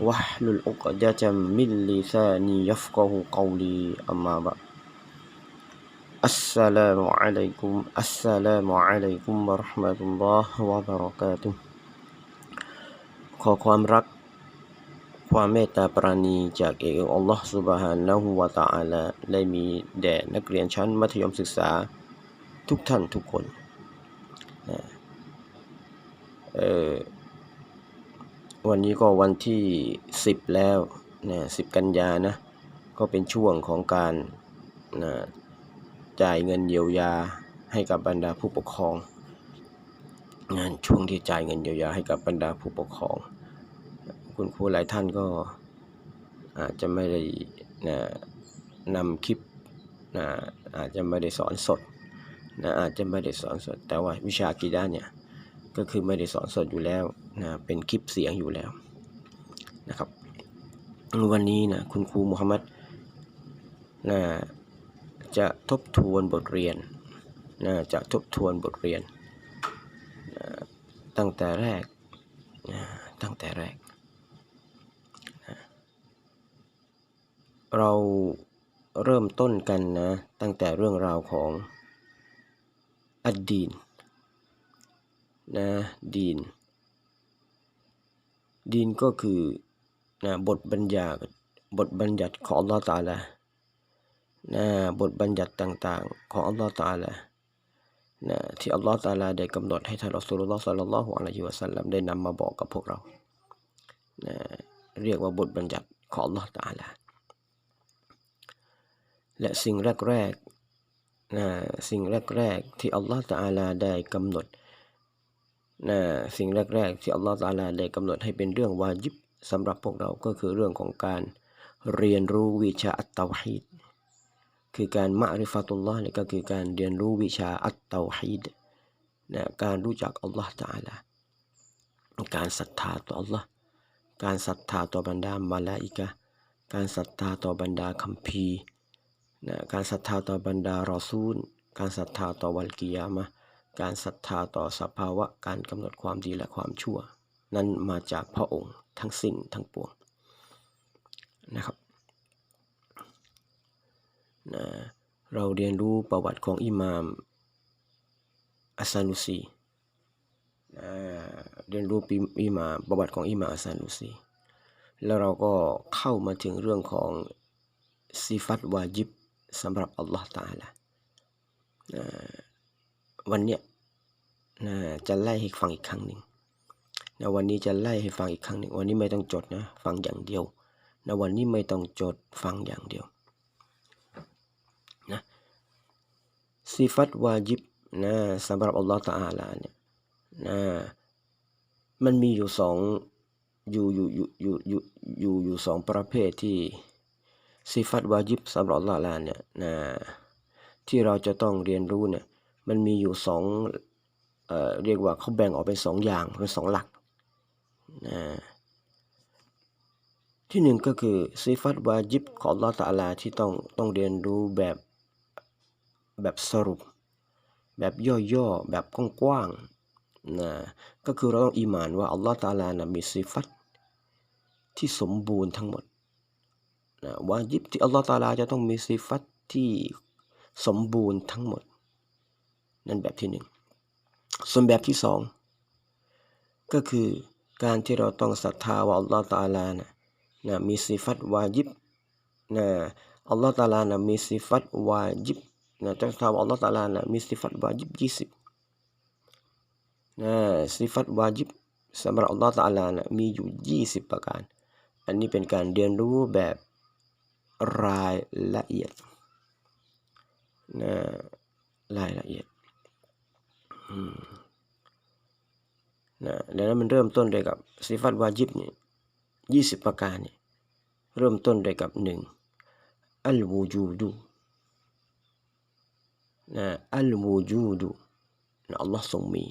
واحلل عقدة من لساني يفقه قولي أما بعد السلام عليكم السلام عليكم ورحمة الله وبركاته ขอความรัก ความเมตตาปราณีจากเอกอัลลอฮ์ سبحانه และ تعالى ได้มีแด่นักเรียนชั้นมัธยมศึกษาทุกท่านทุกคนนะเอ่อ วันนี้ก็วันที่ 10 แล้วนะ10กันยานะก็เป็นช่วงของการนะจ่ายเงินเยียวยาให้กับบรรดาผู้ปกครองงานช่วงที่จ่ายเงินเยียวยาให้กับบรรดาผู้ปกครอง คุณครูหลายท่านก็อาจจะไม่ได้นะนำคลิปนะอาจจะไม่ได้สอนสดนะอาจจะไม่ได้สอนสด แต่ว่าวิชากีดาเนี่ยก็คือไม่ได้สอนสดอยู่แล้ว นะเป็นคลิปเสียงอยู่แล้วนะครับ วันนี้นะคุณครูมุฮัมมัดนะจะทบทวนบทเรียนนะจะทบทวนบทเรียนนะตั้งแต่แรกนะตั้งแต่แรกนะเราเริ่มต้นกันนะตั้งแต่เรื่องราวของอดดีนนะดีน ดีนก็คือนะบทบัญญัติบทบัญญัติของอัลลอฮฺตาลานะบทบัญญัติต่างๆ ของอัลลอฮฺตาลานะที่อัลลอฮฺตาลาได้กำหนดให้ท่านอัสลุลลอฮฺสัลลัลลอฮุอะลัยฮิวะสัลลัมได้นำมาบอกกับพวกเรานะเรียกว่าบทบัญญัติของอัลลอฮฺตาลาและสิ่งแรกๆนะสิ่งแรกๆที่อัลลอฮฺตาลาได้กำหนด นะสิ่งแรก ๆ ที่อัลลอฮฺตาลาได้กำหนดให้เป็นเรื่องวาจิบสำหรับพวกเราก็คือเรื่องของการเรียนรู้วิชาอัตตาฮีดคือการมะริฟาตุลลอฮ์นี่ก็คือการเรียนรู้วิชาอัตตาฮีดนะการรู้จักอัลลอฮฺตาลาการศรัทธาต่ออัลลอฮ์การศรัทธาต่อบรรดามาลาอิกะการศรัทธาต่อบรรดาคัมภีร์นะการศรัทธาต่อบรรดารอซูล การศรัทธาต่อวันกิยามะ การศรัทธาต่อสภาวะการกำหนดความดีและความชั่ว นั้นมาจากพระองค์ทั้งสิ้นทั้งปวงนะครับนะเราเรียนรู้ประวัติของอิหม่ามอัสซานุซีนะเรียนรู้ปีอิหม่ามประวัติของอิหม่ามอัสซานุซีแล้วเราก็เข้ามาถึงเรื่องของซิฟัตวาจิบสำหรับอัลลอฮ์ตาลานะ วันเนี้ยนะจะไล่ให้ฟังอีกครั้งหนึ่งนะวันนี้จะไล่ให้ฟังอีกครั้งหนึ่งวันนี้ไม่ต้องจดนะ ฟังอย่างเดียวนะวันนี้ไม่ต้องจดฟังอย่างเดียวนะสิฟัตวาจิบนะสำหรับอัลลอฮฺตาอาลาเนี่ยนะมันมีอยู่สองอยู่อยู่อยู่อยู่อยู่อยู่อยู่สองประเภทที่สิฟัตวาจิบสำหรับอัลลอฮฺลาเนี่ยนะที่เราจะต้องเรียนรู้เนี่ย มันมีอยู่สองเอ่อเรียกว่าเขาแบ่งออกเป็นสองอย่างเป็นสองหลักนะที่หนึ่งก็คือซีฟัตวาจิบของลอตาลาที่ต้องต้องเรียนรู้แบบแบบสรุป แบบย่อๆ แบบกว้างๆนะก็คือเราต้องอีหมานว่าอัลลอฮฺตาลานะมีซีฟัตที่สมบูรณ์ทั้งหมดนะวาจิบที่อัลลอฮฺตาลาจะต้องมีซีฟัตที่สมบูรณ์ทั้งหมด นั่นแบบที่หนึ่งส่วนแบบที่สองก็คือการที่เราต้องศรัทธาว่าอัลลอฮฺตาลานะนะมีสิฟัตวาจิบนะอัลลอฮฺตาลานะมีสิฟัตวาจิบนะจะทำอัลลอฮฺตาลานะมีสิฟัตวาจิบยี่สิบนะสิฟัตวาจิบสำหรับอัลลอฮฺตาลานะมีอยู่ยี่สิบประการ อันนี้เป็นการเรียนรู้แบบรายละเอียดนะรายละเอียด นะแล้วมันเริ่มต้นเลยกับสิฟัตวาจิบนี่ยี่สิบประการนี่เริ่มต้นด้วยกับหนึ่งอัลวูจูดูนะอัลวูจูดูนะอัลลอฮ์ทรงมี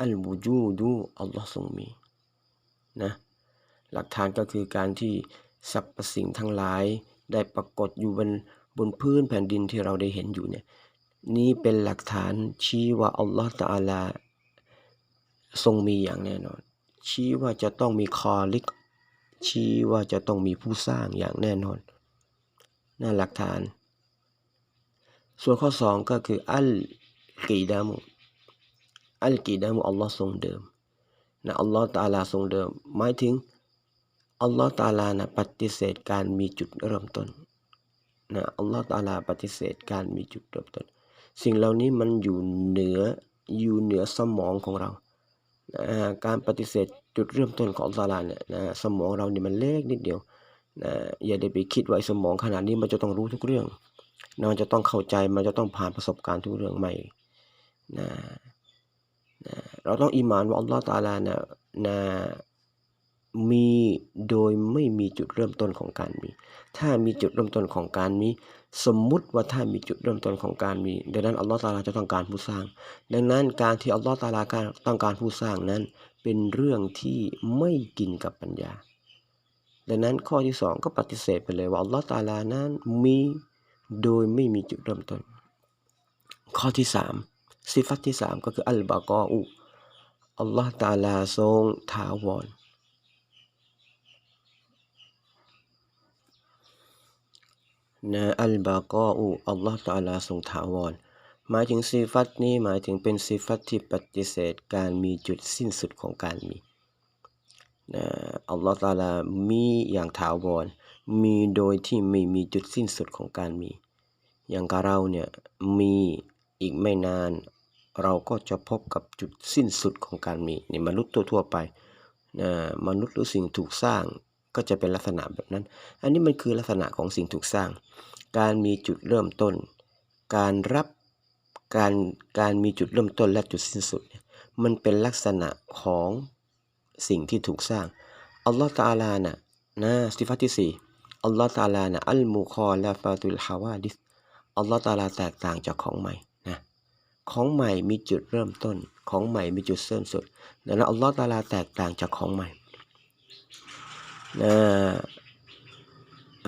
อัลวูจูดูอัลลอฮ์ทรงมีนะหลักฐานก็คือการที่สรรพสิ่งทั้งหลายได้ปรากฏอยู่บนบนพื้นแผ่นดินที่เราได้เห็นอยู่เนี่ย นี่เป็นหลักฐานชี้ว่าอัลลอฮ์ตะอาลา ทรงมีอย่างแน่นอน ชี้ว่าจะต้องมีคอลิก ชี้ว่าจะต้องมีผู้สร้างอย่างแน่นอนนั่นหลักฐาน ส่วนข้อสองก็คืออัลกีดามุอัลกีดามุอัลลอฮ์ทรงเดิมนะอัลลอฮ์ตาลาทรงเดิม หมายถึงอัลลอฮ์ตาลานะปฏิเสธการมีจุดเริ่มต้นนะอัลลอฮ์ตาลาปฏิเสธการมีจุดเริ่มต้น สิ่งเหล่านี้มันอยู่เหนืออยู่เหนือสมองของเรานะการปฏิเสธจุดเริ่มต้นของอัลลอฮ์ตะอาลาเนี่ยนะสมองเราเนี่ยมันเล็กนิดเดียวนะอย่าได้ไปคิดว่าไอ้สมองขนาดนี้มันจะต้องรู้ทุกเรื่องนะมันจะต้องเข้าใจมันจะต้องผ่านประสบการณ์ทุกเรื่องใหม่นะนะเราต้องอิมานว่าอัลลอฮ์ตาลานะนะมีโดยไม่มีจุดเริ่มต้นของการมี ถ้ามีจุดเริ่มต้นของการมี สมมุติว่าถ้ามีจุดเริ่มต้นของการมีดังนั้นอัลลอฮ์ตาลาจะต้องการผู้สร้าง ดังนั้นการที่อัลลอฮ์ตะอาลาต้องการผู้สร้างนั้น เป็นเรื่องที่ไม่กินกับปัญญา ดังนั้นข้อที่สองก็ปฏิเสธไปเลยว่าอัลลอฮ์ตาลานั้นมีโดยไม่มีจุดเริ่มต้น ข้อที่สามสิฟัตที่สามก็คืออัลบากออูอัลลอฮ์ตาลาทรงถาวร นะอัลบากออูอัลลอฮ์ตะอาลาทรงถาวร หมายถึงสิฟัตนี้หมายถึงเป็นสิฟัตที่ปฏิเสธการมีจุดสิ้นสุดของการมีนะอัลลอฮ์ตาลามีอย่างถาวร มีโดยที่ไม่มีจุดสิ้นสุดของการมี อย่างกับเราเนี่ยมีอีกไม่นาน เราก็จะพบกับจุดสิ้นสุดของการมีในมนุษย์ทั่วๆไปนะมนุษย์หรือสิ่งถูกสร้าง ก็จะเป็นลักษณะแบบนั้น อันนี้มันคือลักษณะของสิ่งถูกสร้าง การมีจุดเริ่มต้น การรับการการมีจุดเริ่มต้นและจุดสิ้นสุด มันเป็นลักษณะของสิ่งที่ถูกสร้าง อัลลอฮฺตาลานะนะสิฟัตที่สี่อัลลอฮฺตาลานะอัลมูคอลาฟาตุลฮาวาดิสอัลลอฮฺตาลาแตกต่างจากของใหม่นะของใหม่มีจุดเริ่มต้น ของใหม่มีจุดสิ้นสุดดังนั้นอัลลอฮฺตาลาแตกต่างจากของใหม่ นะ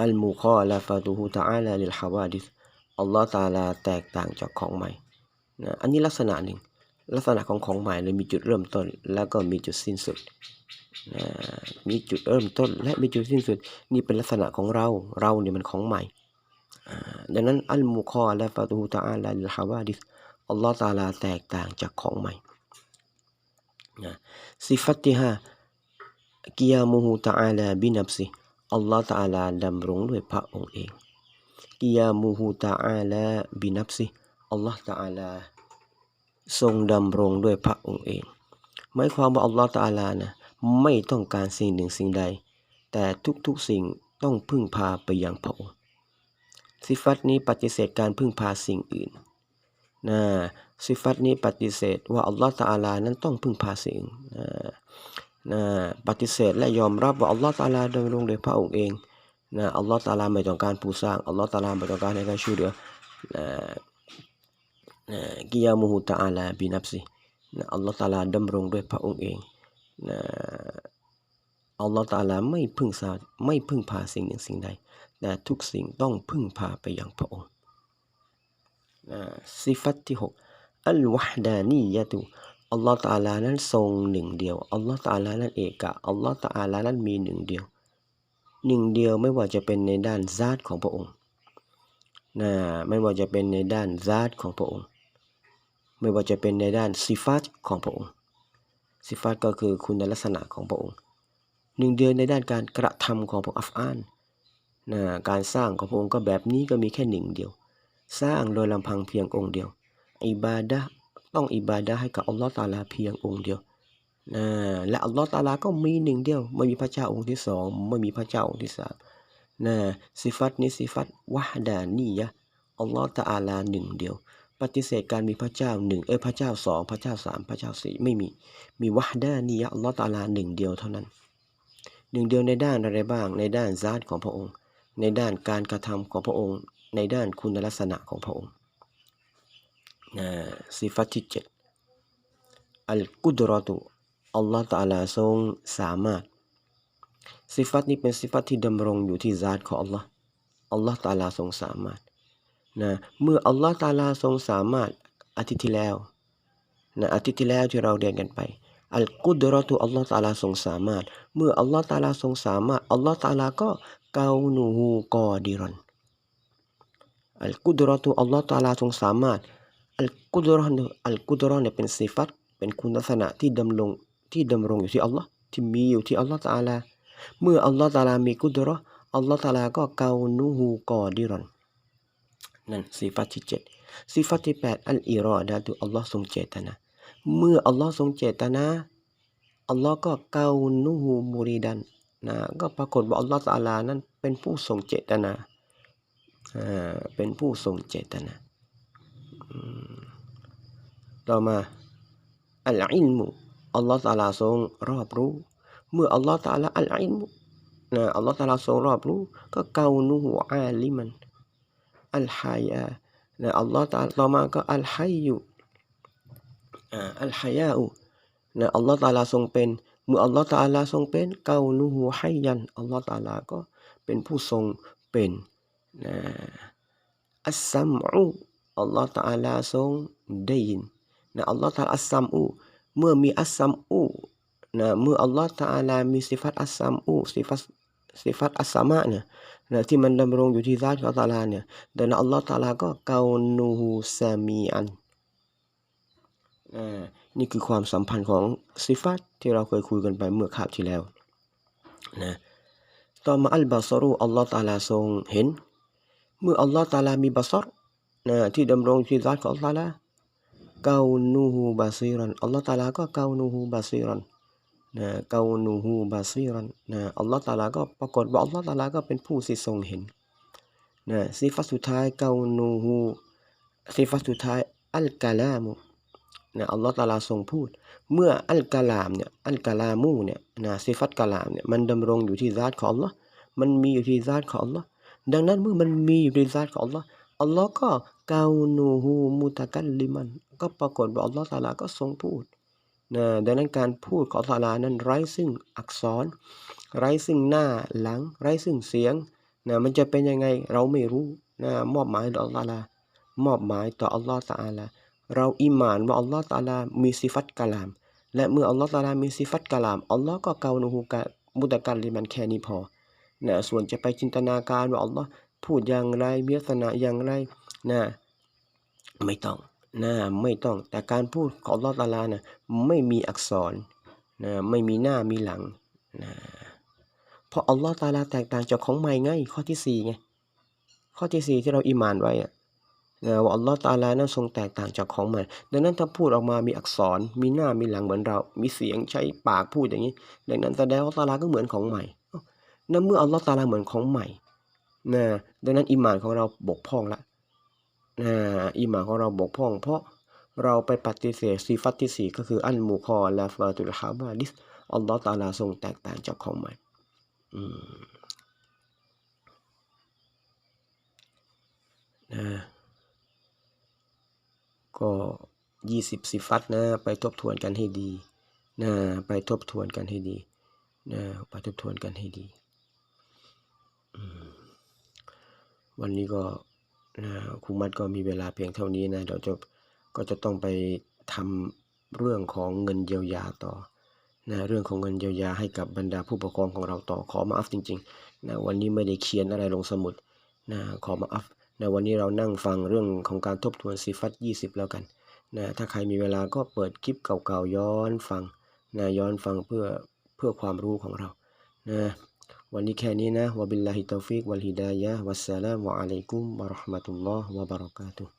อัลมูคอลาฟาตุฮูตาอาลาลิลฮาวาดิสอัลลอฮฺตาลาแตกต่างจากของใหม่นะอันนี้ลักษณะหนึ่ง ลักษณะของของใหม่เลยมีจุดเริ่มต้น แล้วก็มีจุดสิ้นสุดนะมีจุดเริ่มต้น และมีจุดสิ้นสุด นี่เป็นลักษณะของเราเราเนี่ยมันของใหม่ดังนั้นอัลมุคอและฟาตูตาอาลาลิลฮาวาดิสอัลลอฮฺตาลาแตกต่างจากของใหม่นะสิฟัตที่ห้า กิยามุฮูตาอาลาบินับซิอัลลอฮฺตาลาดำรงด้วยพระองค์เองกิยามุฮูตาอาลาบินับซิอัลลอฮฺตาลาทรงดำรงด้วยพระองค์เอง หมายความว่าอัลลอฮฺตาลานะไม่ต้องการสิ่งหนึ่งสิ่งใด แต่ทุกๆสิ่งต้องพึ่งพาไปยังพระองค์สิฟัตนี้ปฏิเสธการพึ่งพาสิ่งอื่นนะสิฟัตนี้ปฏิเสธว่าอัลลอฮฺตาลานั้นต้องพึ่งพาสิ่งนะ นะปฏิเสธและยอมรับว่าอัลลอฮฺตาลาดำรงโดยพระองค์เองนะอัลลอฮฺตาลาไม่ต้องการผู้สร้างอัลลอฮฺตาลาไม่ต้องการในการช่วยเหลือนะนะกิยามุฮุตาลาบินับซินะอัลลอฮฺตาลาดำรงด้วยพระองค์เองนะอัลลอฮฺตาลาไม่พึ่งสาไม่พึ่งพาสิ่งหนึ่งสิ่งใดแต่ทุกสิ่งต้องพึ่งพาไปยังพระองค์สิฟัตที่หกอัลวะฮดานียะตุ อัลลอฮฺตาลานั้นทรงหนึ่งเดียว อัลลอฮฺตาลานั้นเอกะ อัลลอฮฺตาลานั้นมีหนึ่งเดียว หนึ่งเดียวไม่ว่าจะเป็นในด้านซาตของพระองค์นะไม่ว่าจะเป็นในด้านซาตของพระองค์ ไม่ว่าจะเป็นในด้านสิฟัตของพระองค์สิฟัตก็คือคุณลักษณะของพระองค์ หนึ่งเดียวในด้านการกระทำของพระอัฟอานนะการสร้างของพระองค์ก็แบบนี้ก็มีแค่หนึ่งเดียว สร้างโดยลำพังเพียงองค์เดียวอิบาดะ ต้องอิบาดะให้กับอัลลอฮฺตาลาเพียงองค์เดียวนะและอัลลอฮฺตาลาก็มีหนึ่งเดียว ไม่มีพระเจ้าองค์ที่สองไม่มีพระเจ้าองค์ที่สามนะสิฟัตนี้สิฟัตวะฮดานียะอัลลอฮฺตาลาหนึ่งเดียว ปฏิเสธการมีพระเจ้าหนึ่งเออพระเจ้าสองพระเจ้าสามพระเจ้าสี่ไม่มีมีวะฮดานียะอัลลอฮฺตาลาหนึ่งเดียวเท่านั้นหนึ่งเดียวในด้านอะไรบ้างในด้านซาตของพระองค์ ในด้านการกระทำของพระองค์ ในด้านคุณลักษณะของพระองค์ นะสิฟัตที่เจ็ดอัลกุดรอตุอัลลอฮฺตะอาลาทรงสามารถ สิฟัตนี้เป็นสิฟัตที่ดำรงอยู่ที่ซาตของอัลลอฮ์อัลลอฮฺตาลาทรงสามารถนะเมื่ออัลลอฮฺตาลาทรงสามารถอาทิตย์ที่แล้วนะอาทิตย์ที่แล้วที่เราเรียนกันไปอัลกุดรอตุอัลลอฮฺตาลาทรงสามารถ เมื่ออัลลอฮฺตาลาทรงสามารถอัลลอฮฺตาลาก็เกานูฮูกอดิรอนอัลกุดรอตุอัลลอฮฺตาลาทรงสามารถ อัลกุดรอนอัลกุดรอเนี่ยเป็นสิฟัตเป็นคุณลักษณะที่ดำรงที่ดำรงอยู่ที่อัลลอฮ์ที่มีอยู่ที่อัลลอฮ์ตาลา เมื่ออัลลอฮ์ตาลามีกุดรออัลลอฮ์ตาลาก็เกานูฮูกอดิรอนนั่นสิฟัตที่เจ็ดสิฟัตที่แปดอัลอิรอดะตุอัลลอฮ์ทรงเจตนา เมื่ออัลลอฮ์ทรงเจตนาอัลลอฮ์ก็เกานูฮูมูริดันนะก็ปรากฏว่าอัลลอฮ์ตาลานั้นเป็นผู้ทรงเจตนาอ่าเป็นผู้ทรงเจตนา ต่อมาอัลอิลมุอัลลอฮ์ตาลาทรงรอบรู้ เมื่ออัลลอฮ์ตาลาอัลอิลมุนะอัลลอฮ์ตาลาทรงรอบรู้ ก็เกานูฮูอาลิมันอัลฮายานะอัลลอฮ์ตาลาต่อมาก็อัลฮัยยุอ่าอัลฮายาอุนะอัลลอฮ์ตาลาทรงเป็น เมื่ออัลลอฮ์ตาลาทรงเป็น เกานูฮูฮัยยันอัลลอฮ์ตาลาก็เป็นผู้ทรงเป็นนะอัสซัมอู อัลลอฮ์ตาลาทรงได้ยินนะอัลลอฮ์ตาอัสซัมอูเมื่อมีอัสซัมอูนะเมื่ออัลลอฮ์ตาลามีสิฟัตอัสซัมอูสิฟัตสิฟัตอัสสามะเนี่ยนะที่มันดำรงอยู่ที่ซาตของตาลาเนี่ยดังนั้นอัลลอฮ์ตาลาก็เกานูฮูซามีอันอ่านี่คือความสัมพันธ์ของสิฟัตที่เราเคยคุยกันไปเมื่อคาบที่แล้วนะต่อมาอัลบาซารูอัลลอฮ์ตาลาทรงเห็น เมื่ออัลลอฮ์ตาลามีบัซาร นะที่ดำรงอยู่ที่ซาตของอัลลอฮ์ตะอาลาเกานูฮูบาซีรันอัลลอฮ์ตาลาก็เกานูฮูบาซีรันนะเกานูฮูบาซีรันนะอัลลอฮ์ตาลาก็ปรากฏว่าอัลลอฮ์ตาลาก็เป็นผู้ที่ทรงเห็นนะสิฟัสุดท้ายเกานูฮูสิฟัสุดท้ายอัลกะลามุนะอัลลอฮ์ตาลาทรงพูด เมื่ออัลกะลามเนี่ยอัลกะลามูเนี่ยนะสิฟัตกะลามเนี่ยมันดำรงอยู่ที่ซาตของอัลลอฮ์มันมีอยู่ที่ซาตของอัลลอฮ์ดังนั้นเมื่อมันมีอยู่ในซาตของอัลล อัลลอฮ์ก็กานูฮูมุตะกัลลิมัน ก็ปรากฏว่าอัลลอฮ์ตาลาก็ทรงพูดนะดังนั้นการพูดของตาลานั้นไร้ซึ่งอักษร ไร้ซึ่งหน้าหลัง ไร้ซึ่งเสียงนะมันจะเป็นยังไงเราไม่รู้นะมอบหมายต่ออัลลอฮ์ตาลามอบหมายต่ออัลลอฮ์ตาลาเราอิหมานว่าอัลลอฮ์ตาลามีสิฟัตกะลาม และเมื่ออัลลอฮ์ตาลามีสิฟัตกะลามอัลลอฮ์ก็เกานูฮูกะมุตะกัลลิมันแค่นี้พอนะส่วนจะไปจินตนาการว่าอัลลอฮ์ พูดอย่างไรมีลักษณะอย่างไรนะไม่ต้องนะไม่ต้อง แต่การพูดของลอตาลานะไม่มีอักษรนะไม่มีหน้ามีหลังนะเพราะอัลลอฮ์ตาลาแตกต่างจากของใหม่ไงข้อที่สี่ไงข้อที่สี่ที่เราอิมานไว้อะนะว่าอัลลอฮ์ตาลานั้นทรงแตกต่างจากของใหม่ดังนั้นถ้าพูดออกมามีอักษร มีหน้ามีหลังเหมือนเรา มีเสียงใช้ปากพูดอย่างนี้ ดังนั้นแสดงว่าร์ตาลาก็เหมือนของใหม่นั่นเมื่ออัลลอฮ์ตาลาเหมือนของใหม่ นะดังนั้นอิหมานของเราบกพร่องละนะอิหมานของเราบกพร่อง เพราะเราไปปฏิเสธซีฟัตที่สี่ก็คืออันมูคอลาฟาตุลฮาบาดิสอัลลอฮ์ตาลาทรงแตกต่างจากของใหม่นะก็ยี่สิบสิฟัตนะ ไปทบทวนกันให้ดีนะไปทบทวนกันให้ดีนะไปทบทวนกันให้ดี วันนี้ก็ครูมัดก็มีเวลาเพียงเท่านี้นะเดี๋ยวจะก็จะต้องไปทำเรื่องของเงินเยียวยาต่อนะเรื่องของเงินเยียวยาให้กับบรรดาผู้ปกครองของเราต่อขอมาอัฟจริงๆนะวันนี้ไม่ได้เขียนอะไรลงสมุดนะขอมาอัฟนะวันนี้เรานั่งฟังเรื่องของการทบทวนซีฟัต20 แล้วกันนะถ้าใครมีเวลาก็เปิดคลิปเก่าๆย้อนฟังนะย้อนฟังเพื่อเพื่อความรู้ของเรานะ วันนี้แค่นี้นะว